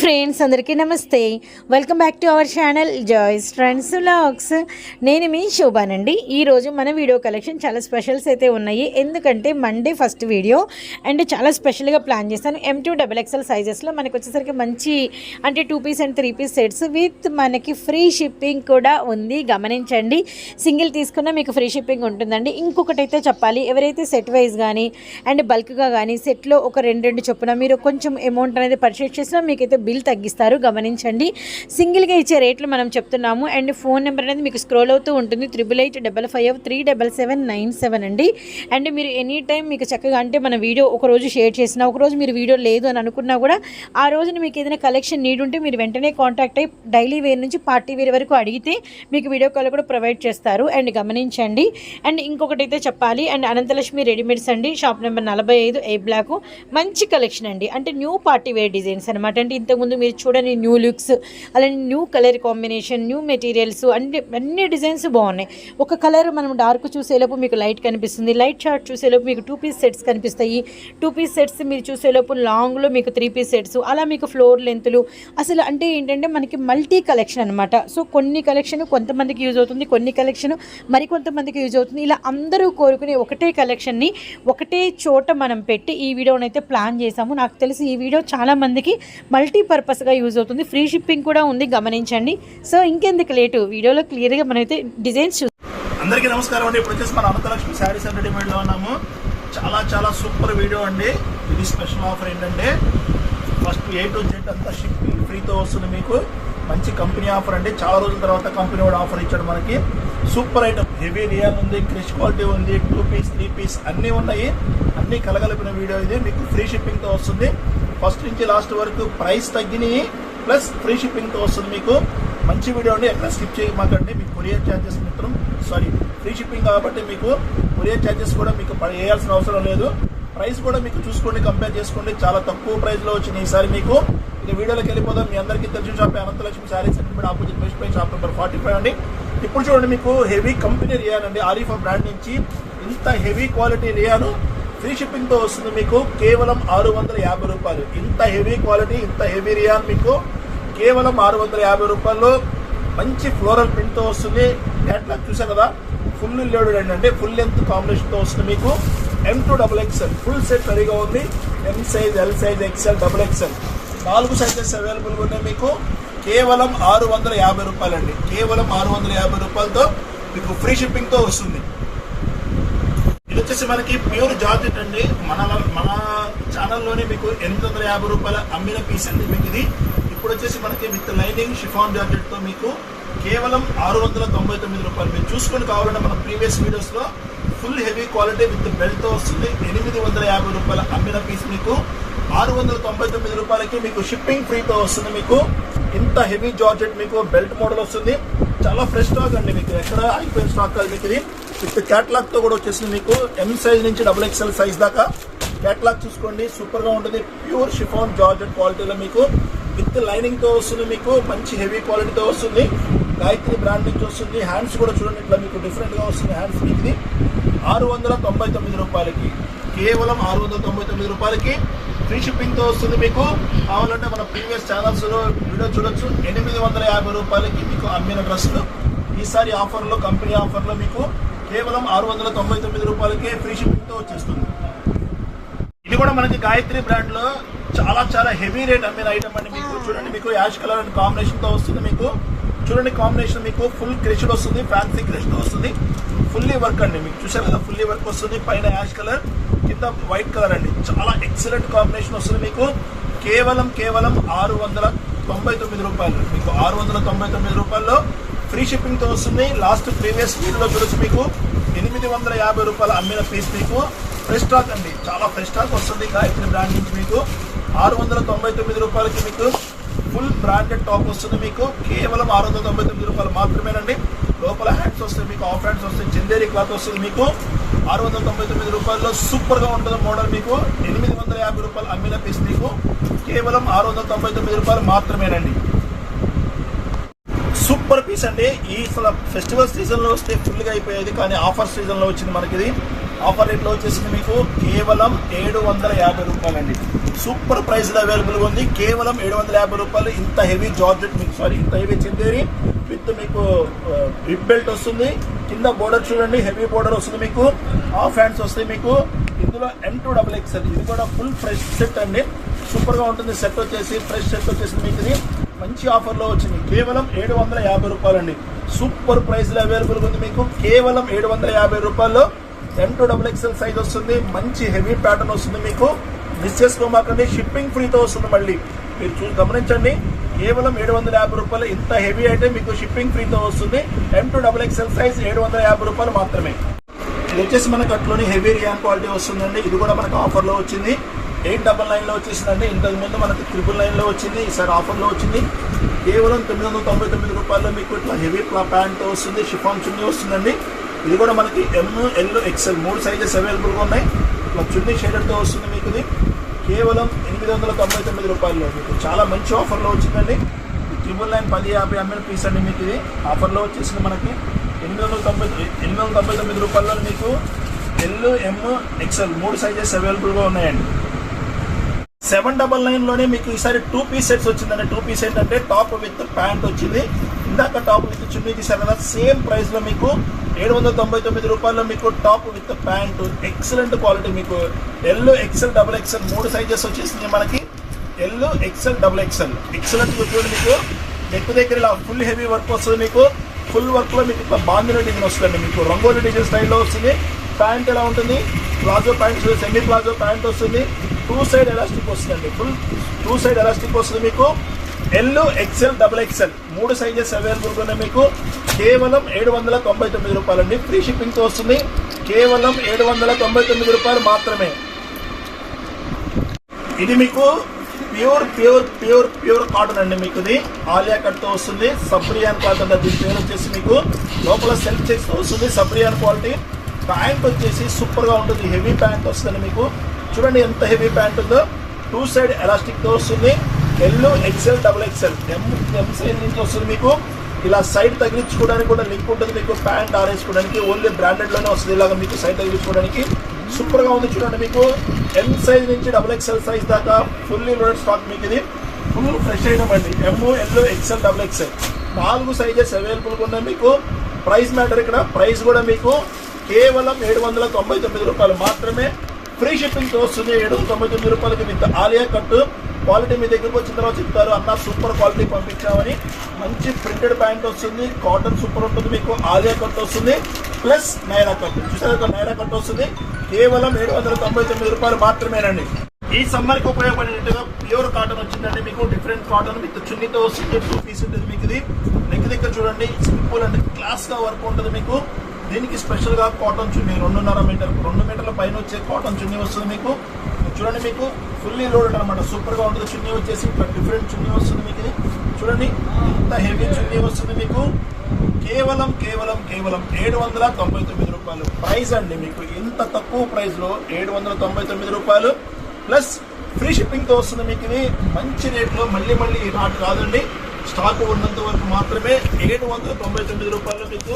Friends అందరికీ నమస్తే. Welcome back to our channel joy's friends vlogs నేను మీ శోభానండి. ఈరోజు మన వీడియో కలెక్షన్ చాలా స్పెషల్స్ అయితే ఉన్నాయి. ఎందుకంటే మండే ఫస్ట్ వీడియో అండ్ చాలా స్పెషల్గా ప్లాన్ చేశాను. ఎం టూ డబల్ ఎక్స్ఎల్ సైజెస్లో మనకి వచ్చేసరికి మంచి అంటే two piece and three piece sets with మనకి ఫ్రీ షిప్పింగ్ కూడా ఉంది. గమనించండి. సింగిల్ తీసుకున్నా మీకు ఫ్రీ షిప్పింగ్ ఉంటుందండి. ఇంకొకటి అయితే చెప్పాలి. ఎవరైతే సెట్ వైజ్ కానీ అండ్ బల్క్గా కానీ సెట్లో ఒక రెండు రెండు చొప్పున మీరు కొంచెం అమౌంట్ అనేది పర్చేస్ చేసినా మీకైతే బిల్ తగ్గిస్తారు. గమనించండి. సింగిల్గా ఇచ్చే రేట్లు మనం చెప్తున్నాము. అండ్ ఫోన్ నెంబర్ అనేది మీకు స్క్రోల్ అవుతూ ఉంటుంది. Triple eight double five three double seven nine seven అండి. అండ్ మీరు ఎనీ టైం మీకు చక్కగా అంటే మన వీడియో ఒక రోజు షేర్ చేసినా ఒక రోజు మీరు వీడియో లేదు అని అనుకున్నా కూడా ఆ రోజున మీకు ఏదైనా కలెక్షన్ నీడ్ ఉంటే మీరు వెంటనే కాంటాక్ట్ అయ్యి డైలీ వేర్ నుంచి పార్టీ వేర్ వరకు అడిగితే మీకు వీడియో కాల్ కూడా ప్రొవైడ్ చేస్తారు. అండ్ గమనించండి. అండ్ ఇంకొకటి అయితే చెప్పాలి. అండ్ అనంతలక్ష్మి రెడీమేడ్స్ అండి. షాప్ నెంబర్ నలభై ఐదు ఏ బ్లాక్. మంచి కలెక్షన్ అండి. అంటే న్యూ పార్టీ వేర్ డిజైన్స్ అనమాట అంటే ఇంత ఇంతకుముందు మీరు చూడని న్యూ లుక్స్ అలానే new colour combination new materials అన్ని అన్ని డిజైన్స్ బాగున్నాయి. ఒక కలర్ మనం డార్క్ చూసేలోపు మీకు లైట్ కనిపిస్తుంది. లైట్ షార్ట్ చూసేలోపు మీకు టూ పీస్ సెట్స్ కనిపిస్తాయి. టూ పీస్ సెట్స్ మీరు చూసేలోపు లాంగ్లో మీకు త్రీ పీస్ సెట్స్ అలా మీకు ఫ్లోర్ లెంత్లు అసలు అంటే ఏంటంటే మనకి మల్టీ కలెక్షన్ అనమాట సో కొన్ని కలెక్షన్ కొంతమందికి యూజ్ అవుతుంది కొన్ని కలెక్షన్ మరికొంతమందికి యూజ్ అవుతుంది. ఇలా అందరూ కోరుకునే ఒకటే కలెక్షన్ని ఒకటే చోట మనం పెట్టి ఈ వీడియోనైతే అయితే ప్లాన్ చేసాము నాకు తెలిసి ఈ వీడియో చాలామందికి మల్టీ పర్పస్గా యూజ్ అవుతుంది. ఫ్రీ షిప్పింగ్ కూడా ఉంది గమనించండి. సో ఇంకెందుకు లేటు? వీడియోలో క్లియర్గా మనమైతే డిజైన్స్ చూ అందరికీ నమస్కారం అండి. ఇప్పుడు వచ్చేసి మన అనంతలక్ష్మి శారీస్ అండ్ రెడీమేడ్లో ఉన్నాము. చాలా చాలా సూపర్ వీడియో అండి. ఇది స్పెషల్ ఆఫర్ ఏంటంటే ఫస్ట్ ఏ టు జెడ్ అంతా షిప్పింగ్ ఫ్రీతో వస్తుంది మీకు. మంచి కంపెనీ ఆఫర్ అండి. చాలా రోజుల తర్వాత కంపెనీ కూడా ఆఫర్ ఇచ్చాడు మనకి. సూపర్ ఐటమ్ హెవీ రియాన్ ఉంది క్రిష్ క్వాలిటీ ఉంది టూ పీస్ త్రీ పీస్ అన్నీ ఉన్నాయి. అన్నీ కలగలిపిన వీడియో ఇది. మీకు ఫ్రీ షిప్పింగ్తో వస్తుంది. ఫస్ట్ నుంచి లాస్ట్ వరకు ప్రైస్ తగ్గినాయి ప్లస్ ఫ్రీ షిప్పింగ్తో వస్తుంది మీకు. మంచి వీడియో అండి. ఎక్కడ స్కిప్ చేయమాకండి. మీకు కొరియర్ ఛార్జెస్ మాత్రం సారీ ఫ్రీ షిప్పింగ్ కాబట్టి మీకు కొరియర్ ఛార్జెస్ కూడా మీకు ప- వేయాల్సిన అవసరం లేదు. ప్రైస్ కూడా మీకు చూసుకోండి కంపేర్ చేసుకోండి. చాలా తక్కువ ప్రైస్లో వచ్చింది ఈసారి మీకు. ఇక వీడియోలోకి వెళ్ళిపోదాం. మీ అందరికీ తెలిసిన shop Ananthalakshmi sarees and opposite best price shop number forty five అండి. ఇప్పుడు చూడండి మీకు హెవీ కంపెనీ రియాన్ అండి ఆరిఫా బ్రాండ్ నుంచి ఇంత హెవీ క్వాలిటీ రియాను. ఫ్రీ షిప్పింగ్తో వస్తుంది మీకు. కేవలం ఆరు వందల యాభై రూపాయలు. ఇంత హెవీ క్వాలిటీ ఇంత హెవీ రియాన్ మీకు. కేవలం ఆరు వందల యాభై రూపాయలు మంచి ఫ్లోరల్ ప్రింట్తో వస్తుంది. క్యాట్లాగ్ చూసా కదా ఫుల్ లోడెడ్ అండి. అంటే ఫుల్ లెంత్ కాంబినేషన్తో వస్తుంది మీకు. M two double XL full set రెడీగా ఉంది. M size L size XL double XL నాలుగు సైజెస్ అవైలబుల్ ఉన్నాయి మీకు. కేవలం ఆరు వందల యాభై రూపాయలండి. కేవలం ఆరు వందల యాభై రూపాయలతో మీకు ఫ్రీ షిప్పింగ్తో వస్తుంది. ఇది వచ్చేసి మనకి ప్యూర్ జార్జెట్ అండి మన మన ఛానల్లోనే మీకు ఎనిమిది వందల యాభై రూపాయల అమ్మిన పీస్ అండి మీకు ఇది. ఇప్పుడు వచ్చేసి మనకి విత్ లైనింగ్ షిఫాన్ జాకెట్తో మీకు కేవలం ఆరు వందల తొంభై తొమ్మిది రూపాయలు. మీరు చూసుకొని కావాలంటే మన ప్రీవియస్ వీడియోస్లో ఫుల్ హెవీ క్వాలిటీ విత్ బెల్ట్తో వస్తుంది. ఎనిమిది వందల యాభై రూపాయల అమ్మిన పీస్ మీకు ఆరు వందల తొంభై తొమ్మిది రూపాయలకి మీకు షిప్పింగ్ ఫ్రీతో వస్తుంది మీకు. ఇంత హెవీ జార్జెట్ మీకు బెల్ట్ మోడల్ వస్తుంది. చాలా ఫ్రెష్ స్టాక్ అండి మీకు. ఎక్కడ అయిపోయిన స్టాక్ కాదు మీకు ఇది. విత్ క్యాట్లాగ్తో కూడా వచ్చేసింది మీకు. ఎం సైజ్ నుంచి డబుల్ ఎక్స్ఎల్ సైజ్ దాకా. క్యాట్లాగ్ చూసుకోండి. సూపర్గా ఉంటుంది. ప్యూర్ షిఫాన్ జార్జెట్ క్వాలిటీలో మీకు. విత్ లైనింగ్తో వస్తుంది మీకు. మంచి హెవీ క్వాలిటీతో వస్తుంది. గాయత్రి బ్రాండ్ నుంచి వస్తుంది. హ్యాండ్స్ కూడా చూడండి. ఇట్లా మీకు డిఫరెంట్గా వస్తుంది హ్యాండ్స్ మీకు ఇది ఆరు వందల తొంభై తొమ్మిది రూపాయలకి. కేవలం ఆరు వందల తొంభై తొమ్మిది రూపాయలకి. ఫ్రీ షిప్పింగ్తో వస్తుంది మీకు. కావాలంటే మన ప్రీవియస్ ఛానల్స్లో వీడియో చూడొచ్చు. ఎనిమిది వందల యాభై రూపాయలకి మీకు అమ్మిన డ్రెస్సులు. ఈసారి ఆఫర్లో కంపెనీ ఆఫర్లో మీకు కేవలం ఆరు వందల తొంభై తొమ్మిది రూపాయలకే ఫ్రీ షిప్పింగ్తో వచ్చేస్తుంది. ఇది కూడా మనకి గాయత్రి బ్రాండ్లో చాలా చాలా హెవీ రేట్ అమ్మిన ఐటమ్ అండి మీకు. చూడండి మీకు యాష్ కలర్ అండ్ కాంబినేషన్తో వస్తుంది మీకు. చూడండి కాంబినేషన్ మీకు ఫుల్ క్రిష్డ్ వస్తుంది ఫ్యాన్సీ క్రిష్డ్ వస్తుంది. ఫుల్లీ వర్క్ అండి మీకు. చూసారు? కదా ఫుల్లీ వర్క్ వస్తుంది పైన యాష్ కలర్ కింద వైట్ కలర్ అండి. చాలా ఎక్సలెంట్ కాంబినేషన్ వస్తుంది మీకు. కేవలం కేవలం ఆరు వందల తొంభై తొమ్మిది రూపాయలు. మీకు ఆరు వందల తొంభై తొమ్మిది రూపాయల్లో ఫ్రీ షిప్పింగ్తో వస్తుంది. లాస్ట్ ప్రీవియస్ వీడియోలో చూడొచ్చు మీకు. ఎనిమిది వందల యాభై రూపాయలు అమ్మిన పీస్ మీకు. ఫ్రెష్ స్టాక్ అండి. చాలా ఫ్రెష్ స్టాక్ వస్తుంది గాయత్రి బ్రాండ్ నుంచి మీకు. ఆరు వందల తొంభై తొమ్మిది రూపాయలకి మీకు ఫుల్ బ్రాండెడ్ టాప్ వస్తుంది మీకు. కేవలం ఆరు వందల తొంభై తొమ్మిది రూపాయలు మాత్రమేనండి. లోపల హ్యాండ్స్ వస్తాయి మీకు ఆఫ్ హ్యాండ్స్ వస్తాయి చందేరి క్లాత్ వస్తుంది మీకు. ఆరు వందల తొంభై తొమ్మిది రూపాయల్లో సూపర్గా ఉంటుంది మోడల్ మీకు. ఎనిమిది వందల యాభై రూపాయలు అమ్మిన పీస్ మీకు. కేవలం ఆరు వందల తొంభై తొమ్మిది రూపాయలు మాత్రమేనండి. సూపర్ పీస్ అండి. ఈ అసలు ఫెస్టివల్ సీజన్లో వస్తే ఫుల్గా అయిపోయేది కానీ ఆఫర్ సీజన్లో వచ్చింది మనకి ఇది. ఆఫర్ రేట్లో వచ్చేసింది మీకు కేవలం ఏడు వందల యాభై రూపాయలండి. సూపర్ ప్రైస్లో అవైలబుల్గా ఉంది. కేవలం ఏడు వందల యాభై రూపాయలు. ఇంత హెవీ జార్జెట్ మీకు సారీ ఇంత హెవీ చిందేరి విత్ మీకు రిప్ బెల్ట్ వస్తుంది. కింద బోర్డర్ చూడండి హెవీ బోర్డర్ వస్తుంది మీకు. హాఫ్ హ్యాండ్స్ వస్తాయి మీకు. ఇందులో ఎం టూ డబుల్ ఎక్స్ఎల్ ఇది కూడా ఫుల్ ఫ్రెష్ సెట్ అండి. సూపర్గా ఉంటుంది. సెట్ వచ్చేసి ఫ్రెష్ సెట్ వచ్చేసి మీకు ఇది. మంచి ఆఫర్లో వచ్చింది. కేవలం ఏడు వందల యాభై రూపాయలు అండి సూపర్ ప్రైస్లో అవైలబుల్గా అవైలబుల్ ఉంది మీకు. కేవలం ఏడు వందల యాభై రూపాయల్లో M to double XL size వస్తుంది. మంచి హెవీ ప్యాటర్న్ వస్తుంది మీకు. మిస్ చేసుకోమాకండి షిప్పింగ్ ఫ్రీతో వస్తుంది మళ్ళీ. మీరు చూ గమనించండి. కేవలం ఏడు వందల యాభై రూపాయలు ఇంత హెవీ అయితే మీకు షిప్పింగ్ ఫ్రీతో వస్తుంది. M to double XL size ఏడు వందల యాభై రూపాయలు మాత్రమే. ఇది వచ్చేసి మనకు అట్లోని హెవీ రియాన్ క్వాలిటీ వస్తుందండి. ఇది కూడా మనకు ఆఫర్లో వచ్చింది. ఎయిట్ డబల్ నైన్లో వచ్చేసిందంటే ఇంతకు ముందు మనకు ట్రిపుల్ నైన్లో వచ్చింది. ఈసారి ఆఫర్లో వచ్చింది. కేవలం తొమ్మిది వందల తొంభై తొమ్మిది రూపాయల్లో మీకు ఇట్లా హెవీ ప్యాంట్ వస్తుంది షిఫాన్ చున్నీ వస్తుందండి. ఇది కూడా మనకి ఎమ్ ఎల్ ఎక్స్ఎల్ మూడు సైజెస్ అవైలబుల్గా ఉన్నాయి. ఇట్లా చున్నీ షేడర్తో వస్తుంది మీకు ఇది. కేవలం ఎనిమిది వందల తొంభై తొమ్మిది రూపాయల్లో మీకు చాలా మంచి ఆఫర్లో వచ్చిందండి. ట్రిపుల్ నైన్ పది యాభై ఎంఎల్ పీస్ అండి మీకు ఇది. ఆఫర్లో వచ్చేసింది మనకి ఎనిమిది వందల తొంభై ఎనిమిది వందల తొంభై తొమ్మిది రూపాయల్లో మీకు ఎల్ ఎమ్ ఎక్స్ఎల్ మూడు సైజెస్ అవైలబుల్గా ఉన్నాయండి. సెవెన్ డబల్ నైన్లోనే మీకు ఈసారి టూ పీస్ సెట్స్ వచ్చిందండి. టూ పీస్ ఏంటంటే టాప్ విత్ ప్యాంట్ వచ్చింది. ఇందాక టాప్ విత్ చున్నీ తీసారు కదా సేమ్ ప్రైస్లో మీకు ఏడు వందల తొంభై తొమ్మిది రూపాయల్లో మీకు top with pant. Excellent quality మీకు. ఎల్ ఎక్సెల్ డబుల్ ఎక్సెల్ మూడు సైజెస్ వచ్చేసింది మనకి. L XL double XL excellent చూడండి మీకు. నెక్ దగ్గర ఇలా ఫుల్ హెవీ వర్క్ వస్తుంది మీకు. ఫుల్ వర్క్లో మీకు ఇట్లా బాంధిన డిజైన్ వస్తుంది మీకు. రంగోలి డిజైన్ స్టైల్లో వస్తుంది. ప్యాంట్ ఎలా ఉంటుంది? Palazzo pant semi palazzo pant వస్తుంది. టూ సైడ్ ఎలాస్టిక్ వస్తుందండి ఫుల్ టూ సైడ్ ఎలాస్టిక్ వస్తుంది మీకు. ఎల్ ఎక్సెల్ డబుల్ ఎక్సెల్ మూడు సైజెస్ అవైలబుల్గా ఉన్నాయి మీకు. కేవలం ఏడు వందల తొంభై తొమ్మిది రూపాయలండి. ఫ్రీ షిప్పింగ్తో వస్తుంది. కేవలం ఏడు వందల తొంభై తొమ్మిది రూపాయలు మాత్రమే. ఇది మీకు pure pure pure pure cotton అండి మీకు ఇది. ఆలియా కట్తో వస్తుంది. సబ్రియాన్ క్లాత్ అంటే దీని పేరు వచ్చేసి మీకు. లోపల సెల్ఫ్ చెక్స్ వస్తుంది. సబ్రియాన్ క్వాలిటీ ప్యాంట్ వచ్చేసి సూపర్గా ఉంటుంది. హెవీ ప్యాంట్ వస్తుంది మీకు. చూడండి ఎంత హెవీ ప్యాంట్ ఉందో. టూ సైడ్ ఎలాస్టిక్తో వస్తుంది. L XL double XL M M size నుంచి వస్తుంది మీకు. ఇలా సైడ్ తగిలించుకోవడానికి కూడా లింక్ ఉంటుంది మీకు. ప్యాంట్ ఆరేసుకోవడానికి ఓన్లీ బ్రాండెడ్లోనే వస్తుంది ఇలాగ మీకు సైడ్ తగిలించుకోవడానికి. సూపర్గా ఉంది చూడండి మీకు. ఎం సైజ్ నుంచి డబుల్ ఎక్స్ఎల్ సైజ్ దాకా ఫుల్లీ లోడెడ్ స్టాక్ మీకు ఇది. ఫుల్ ఫ్రెష్ ఐటమ్ అండి. M L XL double XL నాలుగు సైజెస్ అవైలబుల్గా ఉన్నాయి మీకు. ప్రైస్ మ్యాటర్ ఇక్కడ. ప్రైస్ కూడా మీకు కేవలం ఏడు వందల తొంభై తొమ్మిది రూపాయలు మాత్రమే. ఫ్రీ షిప్పింగ్తో వస్తుంది. ఏడు వందల తొంభై తొమ్మిది రూపాయలకి విత్ ఆలియా కట్టు. క్వాలిటీ మీ దగ్గరకు వచ్చిన తర్వాత చెప్తారు. అన్న సూపర్ క్వాలిటీ పంపించామని. మంచి ప్రింటెడ్ ప్యాంట్ వస్తుంది. కాటన్ సూపర్ ఉంటుంది మీకు. ఆలియా కట్ వస్తుంది. ప్లస్ నైరా కట్ చూసారు నైరా కట్ వస్తుంది. కేవలం ఏడు వందల తొంభై తొమ్మిది రూపాయలు మాత్రమేనండి. ఈ సమ్మర్కి ఉపయోగపడేటట్టుగా ఉపయోగపడేట్టుగా ప్యూర్ కాటన్ వచ్చిందండి మీకు డిఫరెంట్ కాటన్ విత్ చున్నీతో వస్తుంది. టూ పీస్ ఉంటుంది మీకు ఇది. నెక్ దగ్గర చూడండి. సింపుల్ అండ్ క్లాస్గా వర్క్ ఉంటుంది మీకు. దీనికి స్పెషల్గా కాటన్ చున్నీ రెండున్నర మీటర్ రెండు మీటర్ల పైన వచ్చే కాటన్ చున్నీ వస్తుంది మీకు. చూడండి మీకు ఫుల్లీ లోడెడ్ అనమాట సూపర్గా ఉంటుంది చున్నీ వచ్చేసి ఇట్లా డిఫరెంట్ చున్నీ వస్తుంది మీకు చూడండి ఇంత హెవీ చున్నీ వస్తుంది మీకు. కేవలం కేవలం కేవలం ఏడు వందల తొంభై తొమ్మిది రూపాయలు. ప్రైస్ అండి మీకు ఇంత తక్కువ ప్రైస్లో ఏడు వందల తొంభై తొమ్మిది రూపాయలు. ప్లస్ ఫ్రీ షిప్పింగ్తో వస్తుంది మీకు ఇది. మంచి రేట్లో మళ్ళీ మళ్ళీ ఈ కాదండి. స్టాక్ ఉన్నంత వరకు మాత్రమే ఏడు వందల తొంభై తొమ్మిది రూపాయలు మీకు.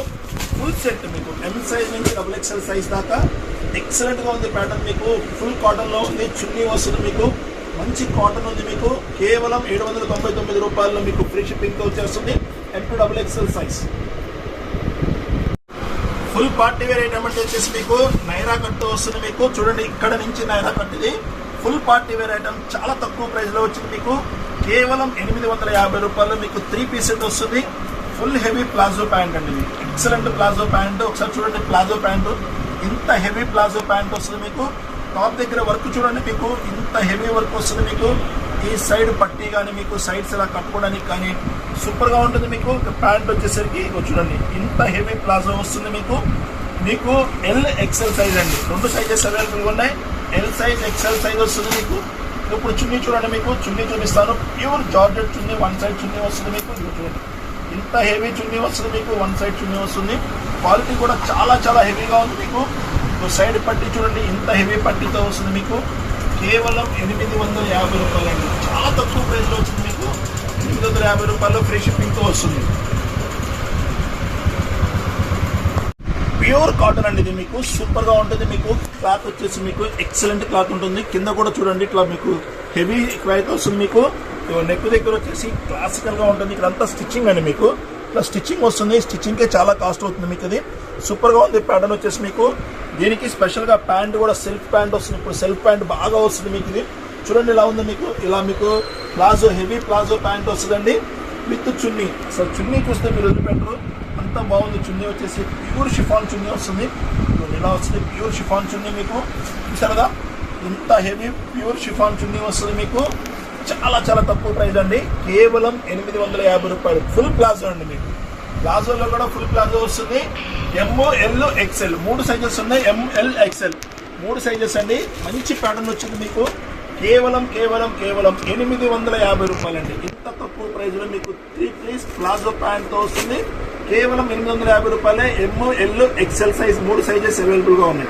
ఫుల్ సెట్ మీకు. ఎం సైజ్ నుంచి డబుల్ ఎక్స్ఎల్ సైజ్ దాకా. ఎక్సలెంట్గా ఉంది ప్యాటర్న్ మీకు. ఫుల్ కాటన్లో ఉంది చున్నీ వస్తుంది మీకు. మంచి కాటన్ ఉంది మీకు. కేవలం ఏడు వందల తొంభై తొమ్మిది రూపాయల్లో మీకు ఫ్రీ షిప్పింగ్ వచ్చేస్తుంది. M to double XL size full party wear item అంటే వచ్చేసి మీకు నైరా కట్టు వస్తుంది మీకు. చూడండి ఇక్కడ నుంచి నైరా కట్ ఇది ఫుల్ పార్టీ వేర్ ఐటమ్ చాలా తక్కువ ప్రైస్లో వచ్చింది మీకు. కేవలం ఎనిమిది వందల యాభై రూపాయలు మీకు త్రీ పీస్ సెట్ వస్తుంది. ఫుల్ హెవీ ప్లాజో ప్యాంట్ అండి ఇది. Excellent palazzo pant. ఒకసారి చూడండి ప్లాజో ప్యాంట్. ఇంత హెవీ ప్లాజో ప్యాంట్ వస్తుంది మీకు. టాప్ దగ్గర వర్క్ చూడండి మీకు. ఇంత హెవీ వర్క్ వస్తుంది మీకు. ఈ సైడ్ పట్టీ కానీ మీకు సైడ్స్ ఇలా కట్టుకోవడానికి కానీ సూపర్గా ఉంటుంది మీకు. ప్యాంట్ వచ్చేసరికి చూడండి. ఇంత హెవీ ప్లాజో వస్తుంది మీకు. మీకు ఎల్ ఎక్సెల్ సైజ్ అండి. రెండు సైజెస్ అవైలబుల్ ఉన్నాయి. ఎల్ సైజ్ ఎక్సెల్ సైజ్ వస్తుంది మీకు. ఇప్పుడు చున్నీ చూడండి మీకు. చున్నీ చూపిస్తాను. ప్యూర్ జార్జెట్ చున్నీ వన్ సైడ్ చున్నీ వస్తుంది మీకు. చూడండి. ఇంత హెవీ చున్నీ వస్తుంది మీకు వన్ సైడ్ చున్నీ వస్తుంది. క్వాలిటీ కూడా చాలా చాలా హెవీగా ఉంది మీకు. సైడ్ పట్టి చూడండి ఇంత హెవీ పట్టితో వస్తుంది మీకు. కేవలం ఎనిమిది వందల యాభై రూపాయలు అండి చాలా తక్కువ ప్రైస్లో వచ్చింది మీకు. ఎనిమిది వందల యాభై రూపాయలు ఫ్రీ షిప్పింగ్తో వస్తుంది. ప్యూర్ కాటన్ అండి ఇది మీకు. సూపర్గా ఉంటుంది మీకు. క్లాత్ వచ్చేసి మీకు ఎక్సలెంట్ క్లాత్ ఉంటుంది. కింద కూడా చూడండి ఇట్లా మీకు హెవీ క్లాత్ వస్తుంది మీకు. నెక్ దగ్గర వచ్చేసి క్లాసికల్గా ఉంటుంది. ఇక్కడ అంతా స్టిచ్చింగ్ అండి మీకు. ఇట్లా స్టిచ్చింగ్ వస్తుంది. స్టిచ్చింగ్కే చాలా కాస్ట్ అవుతుంది మీకు ఇది. సూపర్గా ఉంది ప్యాటర్న్ వచ్చేసి మీకు. దీనికి స్పెషల్గా ప్యాంట్ కూడా సెల్ఫ్ ప్యాంట్ వస్తుంది. ఇప్పుడు సెల్ఫ్ ప్యాంట్ బాగా వస్తుంది మీకు ఇది. చూడండి ఇలా ఉంది మీకు. ఇలా మీకు ప్లాజో హెవీ ప్లాజో ప్యాంట్ వస్తుందండి. విత్ చున్నీ. అసలు చున్నీ చూస్తే మీరు వదిలిపెట్టరు. అంత బాగుంది చున్నీ వచ్చేసి. ప్యూర్ షిఫాన్ చున్నీ వస్తుంది. ఇలా వస్తుంది. ప్యూర్ షిఫాన్ చున్నీ మీకు. చూసారు కదా? ఇంత హెవీ ప్యూర్ షిఫాన్ చున్నీ వస్తుంది మీకు. చాలా చాలా తక్కువ ప్రైస్ అండి. కేవలం ఎనిమిది వందల యాభై రూపాయలు. ఫుల్ ప్లాజో అండి మీకు. ప్లాజోలో కూడా ఫుల్ ప్లాజో వస్తుంది. ఎంఓ ఎల్ ఎక్సెల్ మూడు సైజెస్ ఉన్నాయి. ఎంఎల్ ఎక్సెల్ మూడు సైజెస్ అండి. మంచి ప్యాటర్న్ వచ్చింది మీకు. కేవలం కేవలం కేవలం ఎనిమిది వందల యాభై రూపాయలండి. ఇంత తక్కువ ప్రైస్లో మీకు త్రీ పీస్ ప్లాజో ప్యాంట్తో వస్తుంది. కేవలం ఎనిమిది వందల యాభై రూపాయలే ఎమ్ ఎల్ ఎక్సెల్ సైజ్ మూడు సైజెస్ అవైలబుల్గా ఉన్నాయి.